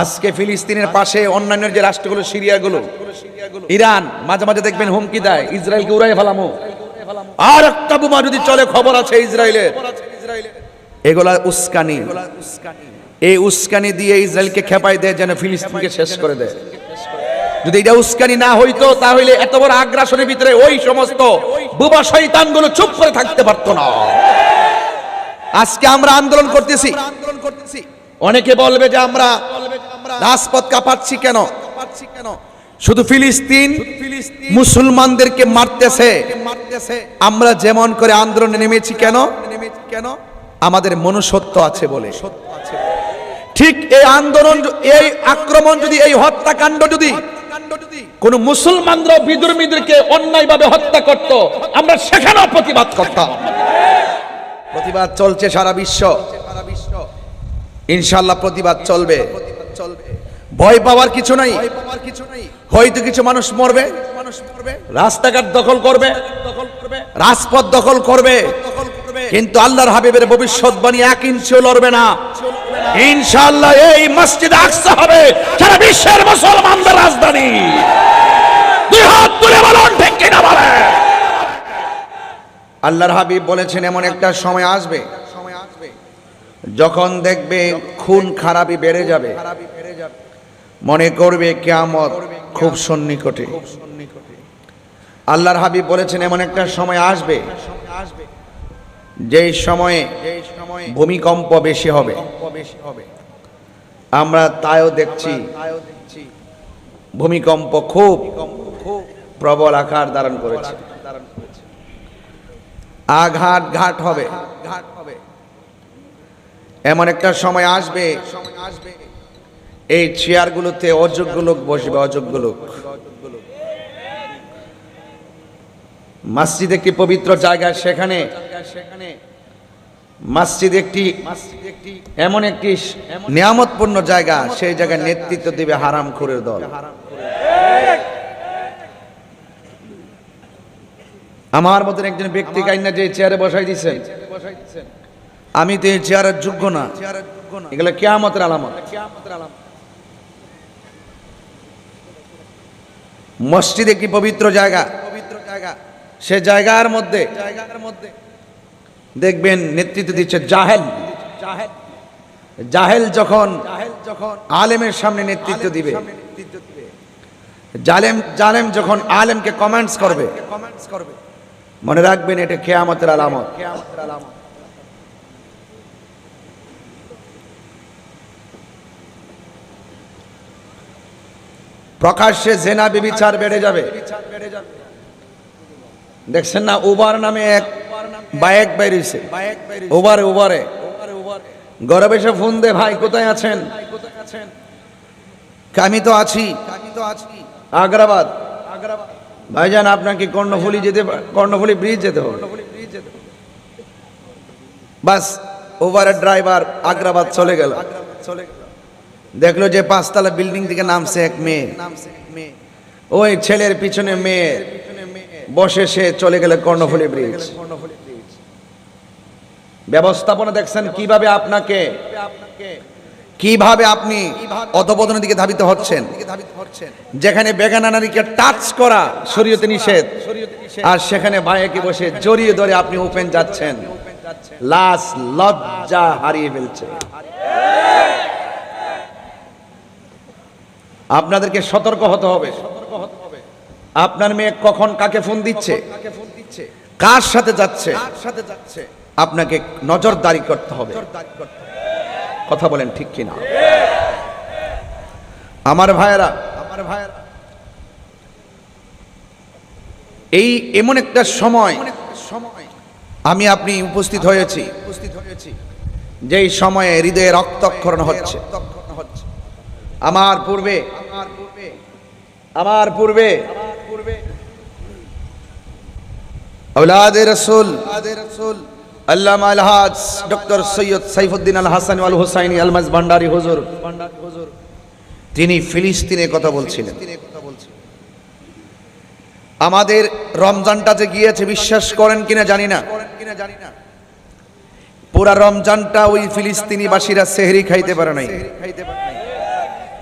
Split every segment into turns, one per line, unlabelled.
আজকে ফিলিস্তিনের পাশে অন্যান্য যে রাষ্ট্রগুলো, সিরিয়াগুলো, ইরান, মাঝে মাঝে দেখবেন হুমকি দেয়, ইসরায়েলকে উড়াই ফেলামো। আর একটা বোমা যদি চলে, খবর আছে ইসরায়েলের। এগুলা উস্কানি। এই উস্কানি দিয়ে ইসরায়েলকে খেপাই দেয়, যেন ফিলিস্তিনকে শেষ করে দেয়। যদি এটা উস্কানি না হইতো, তাহলে এত বড় আগ্রাসনের ভিতরে ওই সমস্ত বুবা শয়তানগুলো চুপ করে থাকতে পারতো না। আজকে আমরা আন্দোলন করতেছি। অনেকে বলবে যে আমরা রাজপথ কাঁপাচ্ছি কেন? শুধু ফিলিস্তিন মুসলমানদেরকে মারতেছে। আমরা যেমন করে আন্দোলনে নেমেছি কেন? কেন? আমাদের মনুষ্যত্ব আছে বলে। ঠিক এই আন্দোলন এই আক্রমণ যদি এই হত্যাকাণ্ড যদি কোন মুসলমানরা বিদ্রোহীদেরকে অন্যায়ভাবে হত্যা করত আমরা সেখানেও প্রতিবাদ করতাম। প্রতিবাদ চলছে সারা বিশ্ব। ইনশাল্লাহ প্রতিবাদ চলবে। ভয় পাওয়ার কিছু নাই। হয়তো কিছু মানুষ মরবে। রাস্তাঘাট দখল করবে। রাজপথ দখল করবে। কিন্তু আল্লাহর হাবিবের ভবিষ্যৎবাণী এক ইঞ্চিও লড়বে না। ইনশাআল্লাহ এই মসজিদ আকসা হবে। সারা বিশ্বের মুসলমানদের রাজধানী। দুই হাত তুলে বলুন ঠিক কিনা বলে আল্লাহর হাবিব বলেছেন এমন একটা সময় আসবে যখন দেখবে খুন খারাপি বেড়ে যাবে, মনে করবে কেয়ামত খুব সন্নিকটে। আল্লাহর হাবিব বলেছেন, এমন একটা সময় আসবে যেই সময়ে ভূমিকম্প বেশি হবে। আমরা তাইও দেখছি ভূমিকম্প খুব প্রবল আকার ধারণ করেছে। আঘাত ঘাট হবে ঘাট হবে। এমন একটা সময় আসবে, এই চেয়ারগুলোতে অযোগ্য লোক বসবে, অযোগ্য লোক। মসজিদ একটি পবিত্র জায়গা, সেখানে মসজিদ একটি এমন একটি নিয়ামতপূর্ণ জায়গা, সেই জায়গায় নেতৃত্ব দিবে হারাম খুরের দল। আমার মতন একজন ব্যক্তি কাইনা যে চেয়ারে বসাই দিচ্ছেন আমি তো এই চেয়ারের যোগ্য না। এগুলো কেয়ামতের আলামত। মসজিদ একটি পবিত্র জায়গা? পবিত্র জায়গা সে জায়গার মধ্যে জায়গার মধ্যে দেখবেন নেতৃত্ব দিচ্ছে জাহেল। জাহেল যখন আলেমের সামনে নেতৃত্ব দিবে। জালেম জালেম যখন আলেমকে কমেন্টস করবে। কমেন্টস করবে মনে রাখবেন এটা খেয়ামতের আলামত খেয়ামতের আলামত। প্রকাশ্যে জেনা বিবিচার বেড়ে যাবে। দেখছেন না, উবার নামে এক বাইক বেরিয়েছে। উবারে উবারে। গরবে এসে ফোন দে, ভাই, কোথায় আছেন? আমি তো আছি। আগ্রাবাদ। ভাইজান, আপনাকে কর্ণফুলি যেতে কর্ণফুলি ব্রিজ যেতে হবে। বাস ওভারের ড্রাইভার আগ্রাবাদ চলে গেল। চলে দেখল যে পাঁচতলা বিল্ডিং থেকে নামছে এক মেয়ে। ওই ছেলের পিছনে মেয়ে। বসে সে চলে গেল কর্ণফুলি ব্রিজ। ব্যবস্থাপনা দেখছেন কীভাবে আপনাকে, কীভাবে আপনি অধপতনের দিকে ধাবিত হচ্ছেন। যেখানে বেগানা নারীকে টাচ করা শরীয়তে নিষেধ, আর সেখানে ভাইকে বসে জড়িয়ে ধরে আপনি ওপেন যাচ্ছেন। লাশ লজ্জা হারিয়ে ফেলছে। আপনাদেরকে সতর্ক হতে হবে। আপনার মেয়ে কখন কাকে ফোন দিচ্ছে? কার সাথে যাচ্ছে? আপনাকে নজরদারি করতে হবে। কথা বলেন ঠিক কিনা? আমার ভাইয়েরা আমার ভাইয়েরা এই এমন একটা সময় সময় আমি আপনি উপস্থিত হয়েছি উপস্থিত হয়েছি, যেই সময়ে হৃদয়ে রক্তক্ষরণ হচ্ছে। আমার পূর্বে আমার পূর্বে। আলহাজ ডক্টর সৈয়দ আল হাসান আলমাজ ভান্ডারি হুজুর। তিনি ফিলিস্তিনে কথা বলছিলেন। আমাদের রমজানটা যে গিয়েছে, বিশ্বাস করেন কিনা জানি না। পুরা রমজানটা ওই ফিলিস্তিনি বাসীরা সেহরি খাইতে পারে নাই।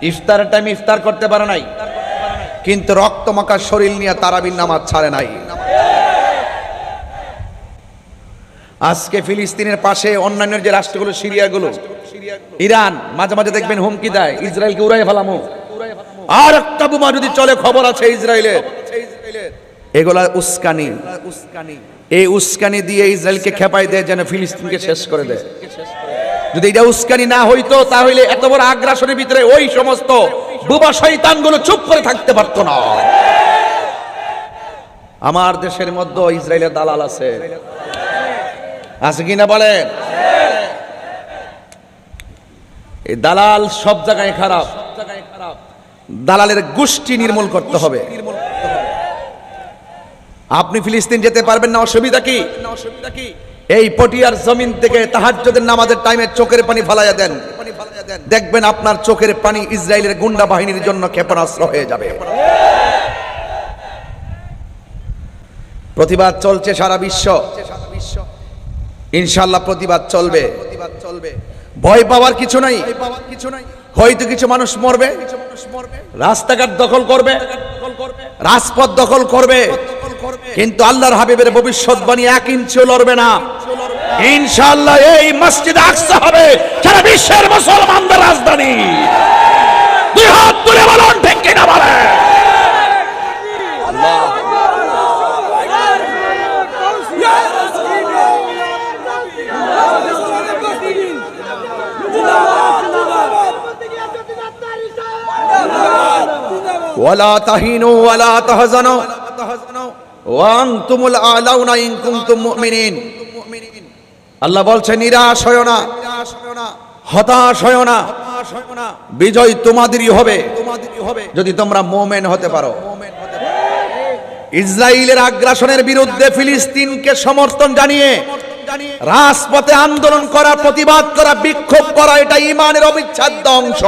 ইফতার টাইম ইফতার করতে পারে নাই। কিন্তু রক্তমাখা শরীর নিয়ে তারাবির নামাজ ছাড়ে নাই। আজকে ফিলিস্তিনের পাশে অন্যান্য যে রাষ্ট্রগুলো, সিরিয়াগুলো, ইরান, মাঝে মাঝে দেখবেন হুমকি দেয়, ইসরায়েলকে উড়াই ফেলামো। আর একটা বোমা যদি চলে, খবর আছে ইসরায়েলের। এগুলা উস্কানি। এই উস্কানি দিয়ে ইসরায়েলকে খেপাই দেয়, যেন ফিলিস্তিনকে শেষ করে দেয়। যদি এটা উস্কানি না হইতো, তাহলে এত বড় আগ্রাসনের ভিতরে ওই সমস্ত বুবা শয়তানগুলো চুপ করে থাকতে পারতো না। আমার দেশের মধ্যে ইসরায়েলের দালাল আছে। আছে কিনা বলেন? এই দালাল সব জায়গায় খারাপ। দালালের গোষ্ঠী নির্মূল করতে হবে। আপনি ফিলিস্তিন যেতে পারবেন না, অসুবিধা কি? অসুবিধা কি এই পটিয়ার জমিন থেকে তাহাজ্জুদের নামাজের টাইমে চোখের পানি ফালাইয়া দেন। দেখবেন আপনার চোখের পানি ইসরায়েলের গুন্ডা বাহিনীর জন্য ক্ষেপণাস্ত্র হয়ে যাবে। প্রতিবাদ চলছে সারা বিশ্ব। ইনশাল্লাহ প্রতিবাদ চলবে। ভয় পাওয়ার কিছু নাই। হয়তো কিছু মানুষ মরবে। রাস্তাঘাট দখল করবে। রাজপথ দখল করবে। কিন্তু আল্লাহর হাবিবের ভবিষ্যৎবাণী এক ইঞ্চিও লড়বে না। ইনশাআল্লাহ এই মসজিদ আকসা হবে সারা বিশ্বের মুসলমানদের রাজধানী। দুই হাত তুলে বলুন, ঠিক কিনা বলে ওয়ালা তাহিনু ওয়ালা তাহজানু। ওয়ান্তুমুল আলাউনা ইন কুনতুম মুমিনিন। আল্লাহ বলছে, নিরাশ হয় না। হতাশ হয় না। বিজয় তোমাদেরই হবে। যদি তোমরা মোমেন হতে পারো। ইসরায়েলের আগ্রাসনের বিরুদ্ধে ফিলিস্তিনকে সমর্থন জানিয়ে, রাজপথে আন্দোলন করা, প্রতিবাদ করা, বিক্ষোভ করা, এটা ইমানের অবিচ্ছেদ্য অংশ।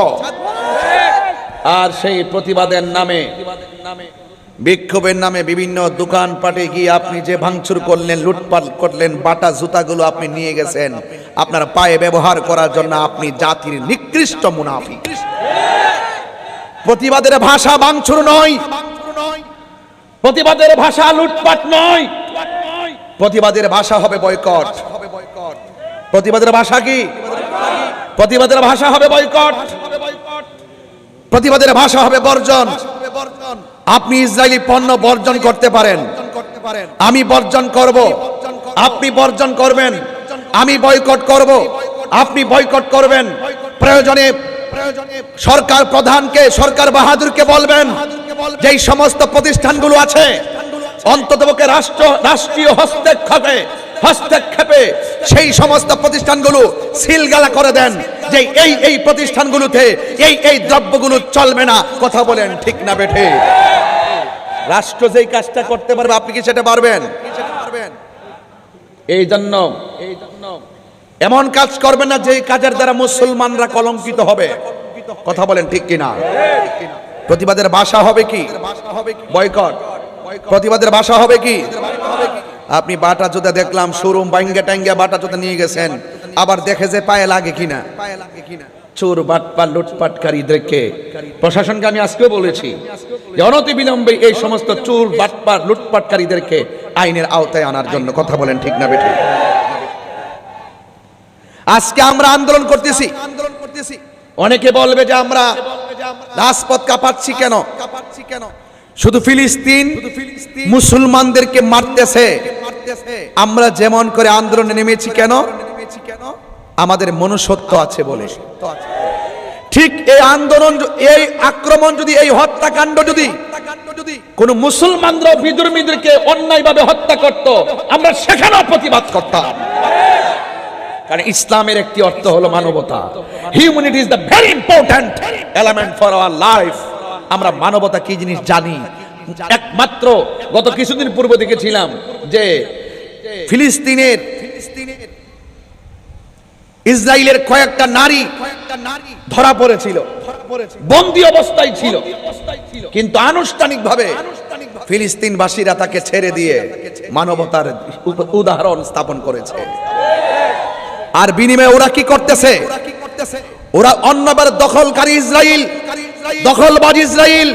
আর সেই প্রতিবাদের নামে বিক্ষোভের নামে বিভিন্ন দোকানপাটে গিয়ে আপনি যে ভাঙচুর করলেন, লুটপাট করলেন, বাটা জুতাগুলো আপনি নিয়ে গেছেন, আপনার পায়ে ব্যবহার করার জন্য আপনি জাতির নিকৃষ্ট মুনাফি প্রতিবাদের ভাষা ভাঙচুর নয়। প্রতিবাদের ভাষা লুটপাট নয়। প্রতিবাদের ভাষা হবে বয়কট। প্রতিবাদের ভাষা কি? প্রতিবাদের ভাষা হবে বয়কট। প্রতিবাদের ভাষা হবে বর্জন। আপনি ইসরায়েলি পণ্য বর্জন করতে পারেন। আমি বর্জন করব। আপনি বর্জন করবেন। আমি বয়কট করব। আপনি বয়কট করবেন। প্রয়োজনে সরকার প্রধানকে, সরকার বাহাদুরকে বলবেন যে সমস্ত প্রতিষ্ঠানগুলো আছে, অন্ততপক্ষে রাষ্ট্র, রাষ্ট্রীয় হস্তক্ষেপে হস্তক্ষেপে সেই সমস্ত প্রতিষ্ঠানগুলো সিলগালা করে দেন যে এই এই প্রতিষ্ঠানগুলোতে এই এই দ্রব্যগুলো চলবে না। কথা বলেন ঠিক না বেঠে। রাষ্ট্র যেই কাজটা করতে পারবে, আপনি কি সেটা পারবেন? এই জন্য এমন কাজ করবেন না যেই কাজের দ্বারা মুসলমানরা কলঙ্কিত হবে। কথা বলেন ঠিক কিনা? প্রতিবাদের ভাষা হবে কি? বয়কট। প্রতিবাদের ভাষা হবে কি? আপনি বাটা জুতা দেখলাম শোরুম বাইঙ্গা টাঙ্গা বাটা জুতা নিয়ে গেছেন। আবার দেখে যে পায়ে লাগে কিনা। পায়ে লাগে কিনা চোর বাটপার লুটপাটকারীদেরকে প্রশাসনকে আমি আজকেও বলেছি যে অনতি বিলম্বে এই সমস্ত চোর বাটপার লুটপাটকারীদেরকে আইনের আওতায় আনার জন্য কথা বলেন ঠিক না বেঠিক আজকে আমরা আন্দোলন করতেছি। আন্দোলন করতেছি অনেকে বলবে যে আমরা রাজপথ কাঁপাচ্ছি কেন? কাঁপাচ্ছি কেন শুধু ফিলিস্তিন মুসলমানদেরকে মারতেছে। আমরা যেমন করে আন্দোলনে নেমেছি কেন? আমাদের মনুষ্যত্ব আছে বলে। ঠিক এই আন্দোলন এই আক্রমণ যদি এই হত্যাকাণ্ড যদি কোন মুসলমানরা বিদুর্মীদেরকে অন্যায়ভাবে হত্যা করত আমরা সেখানেও প্রতিবাদ করতাম। কারণ ইসলামের একটি অর্থ হলো মানবতা। Humanity is the very important element for our life আমরা মানবতা কি জিনিস জানি? একমাত্র গত কিছুদিন পূর্বে দেখেছিলাম যে ফিলিস্তিনের ইসরায়েলের কয়েকটা নারী ধরা পড়েছিল, বন্দি অবস্থায় ছিল। কিন্তু আনুষ্ঠানিকভাবে ফিলিস্তিনবাসীরা তাকে ছেড়ে দিয়ে মানবতার উদাহরণ স্থাপন করেছে। আর বিনিময়ে ওরা কি করতেছে? ওরা অন্যবার দখলকারী ইসরায়েল দখলবাজ ইসরায়েল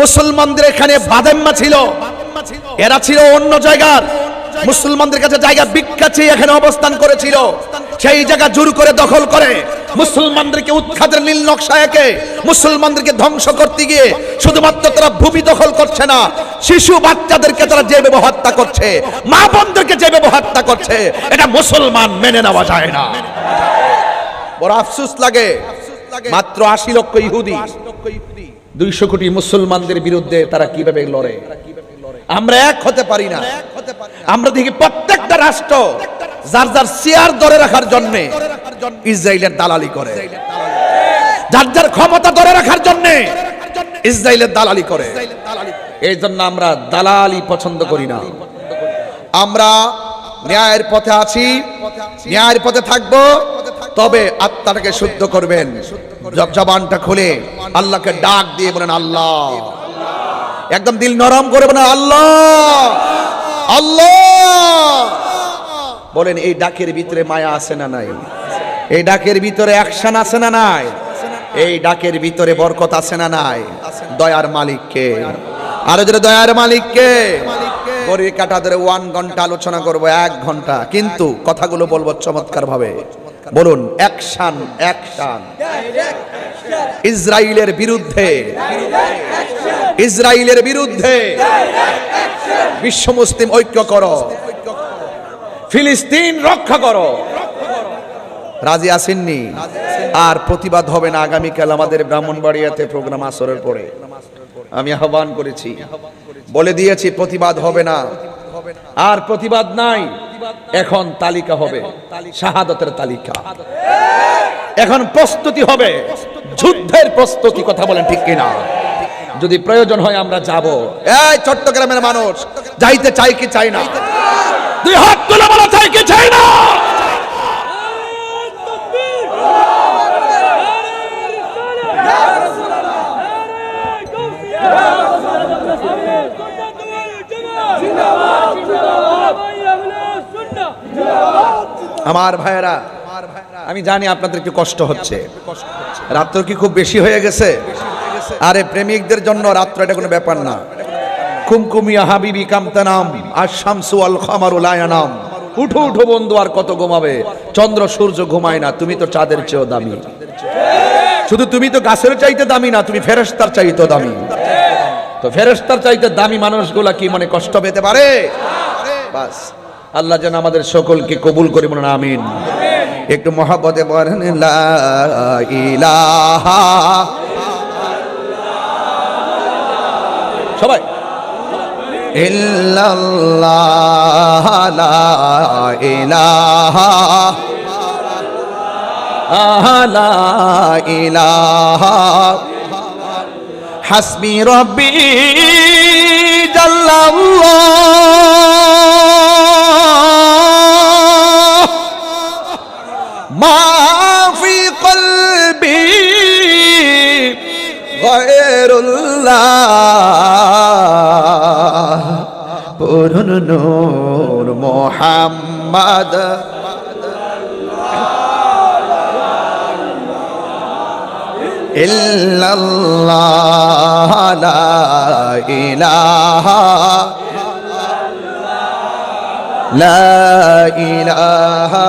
মুসলমানদের এখানে বাদেম্মা ছিল। এরা ছিল অন্য জায়গার। মুসলমানদের কাছে জায়গা চেয়ে এখানে অবস্থান করেছিল। সেই জায়গা জোর করে দখল করে। মুসলমানদেরকে উৎখাতের নীল নকশা একে মুসলমানদেরকে ধ্বংস করতে গিয়ে শুধুমাত্র তারা ভূমি দখল করছে না, শিশু বাচ্চাদেরকে তারা যে হত্যা করছে, মা বোনদেরকে যে হত্যা করছে, এটা মুসলমান মেনে নেওয়া যায় না। বড় আফসুস লাগে। মাত্র আশি লক্ষ ইহুদি, দুইশো কোটি মুসলমানদের বিরুদ্ধে তারা কীভাবে লড়ে? আমরা এক হতে পারি না। আমরা দেখি প্রত্যেকটা রাষ্ট্র যার যার চেয়ার ধরে রাখার জন্য ইসরায়েলের দালালি করে। যার যার ক্ষমতা ধরে রাখার জন্য ইসরায়েলের দালালি করে। এই জন্য আমরা দালালি পছন্দ করি না। আমরা ন্যায়ের পথে আছি, ন্যায়ের পথে থাকব, তবে আত্মাটাকে শুদ্ধ করবেন। জব জবানটা খুলে আল্লাহকে ডাক দিয়ে বলেন, আল্লাহ। একদম দিল নরম করে বলেন আল্লাহ! আল্লাহ! বলেন, এই ডাকের ভিতরে মায়া আছে না নাই? এই ডাকের ভিতরে অ্যাকশন আছে না নাই? এই ডাকের ভিতরে বরকত আছে না নাই? দয়ার মালিককে আরও যদি দয়ার মালিককে গড়ি কাটা ধরে ওয়ান ঘণ্টা আলোচনা করব, এক ঘণ্টা। কিন্তু কথাগুলো বলব চমৎকার ভাবে বলুন অ্যাকশন অ্যাকশন ইসরায়েলের বিরুদ্ধে ইসরায়েলের বিরুদ্ধে বিশ্ব মুসলিম ঐক্য করো। ফিলিস্তিন রক্ষা করো। রাজি আসেননি। আর প্রতিবাদ হবে না আগামীকাল আমাদের ব্রাহ্মণবাড়িয়াতে প্রোগ্রাম আসরের পরে। আমি আহ্বান করেছি। বলে দিয়েছি, প্রতিবাদ হবে না। আর প্রতিবাদ নাই। এখন তালিকা হবে। শাহাদতের তালিকা। এখন প্রস্তুতি হবে। যুদ্ধের প্রস্তুতি, কথা বলেন ঠিক কিনা? যদি প্রয়োজন হয় আমরা যাব। এই চট্টগ্রামের মানুষ, যাইতে চাই কি চাই না? দুই হাত তুলে বলা, চাই কি চাই না? আমার ভাইয়েরা, আমি জানি আপনাদের একটু কষ্ট হচ্ছে। রাত্র কি খুব বেশি হয়ে গেছে? আরে প্রেমিকদের জন্য রাত্র এটা কোনো ব্যাপার না। কুমকুমিয়া হাবিবি কামতানাম, আর শামসু আল খামারুল আয়ানাম উঠো উঠো বন্ধু, আর কত ঘুমাবে? চন্দ্র, সূর্য ঘুমায় না, তুমি তো চাঁদের চেয়েও দামি। শুধু তুমি তো গাছের চাইতে দামি না, তুমি ফেরেস্তার চাইতে দামি। তো ফেরেস্তার চাইতে দামি মানুষগুলা কি মনে কষ্ট পেতে পারে? বাস, আল্লাহ যেন আমাদের সকলকে কবুল করে মনে আমিন। একটু মহাপদে বলেন, লা ইলাহা সবাই। ইল্লাল্লাহ লা ইলাহা। লা ইলাহা। হাসবি রব্বি জাল্লাল্লাহ। মা ফি কলবি গয়রুল্লাহ পুরন নূর মোহাম্মদ। ইল্লাল্লাহ লা ইলাহা লা ইলাহা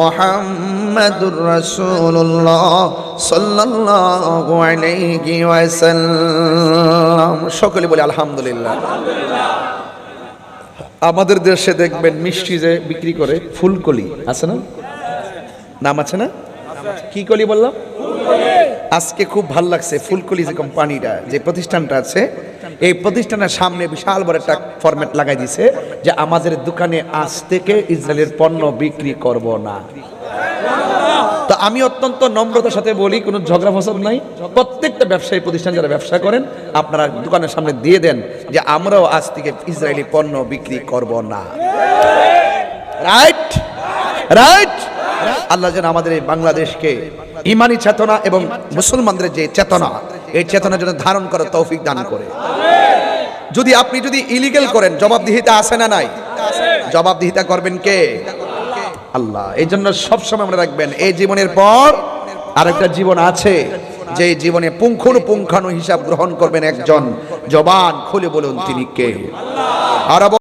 মুহাম্মাদুর রসুল্লাহ ওয়াসাল্লাম। সকলে বলে আলহামদুলিল্লাহ। আমাদের দেশে দেখবেন মিষ্টি যে বিক্রি করে ফুলকলি, আছে না? নাম আছে না? কি কলি বললাম? আজকে খুব ভালো লাগছে ফুলকলি যে কোম্পানিটা, যে প্রতিষ্ঠানটা আছে, এই প্রতিষ্ঠানের সামনে বিশাল বড় একটা ফরম্যাট লাগাই দিছে যে আমাদের দোকানে আজ থেকে ইসরায়েলের পণ্য বিক্রি করব না। তো আমি অত্যন্ত নম্রতার সাথে বলি, কোনো ঝগড়া ফসল নাই। প্রত্যেকটা ব্যবসায়ী, প্রতিষ্ঠান যারা ব্যবসা করেন, আপনারা দোকানের সামনে দিয়ে দেন যে আমরাও আজ থেকে ইসরায়েলি পণ্য বিক্রি করব না। রাইট রাইট আল্লাহ যেন আমাদের এই বাংলাদেশকে ইমানি চেতনা এবং মুসলমানদের যে চেতনা, এই চেতনা যেন ধারণ করার তৌফিক দান করে। যদি আপনি যদি ইলিগেল করেন, জবাবদিহিতা আছে না নাই? জবাবদিহিতা করবেন কে? আল্লাহ। এই জন্য সবসময় আমরা রাখবেন, এই জীবনের পর আরেকটা জীবন আছে, যে জীবনে পুঙ্খানু পুঙ্খানু হিসাব গ্রহণ করবেন একজন। জবান খুলে বলুন তিনি কে? আর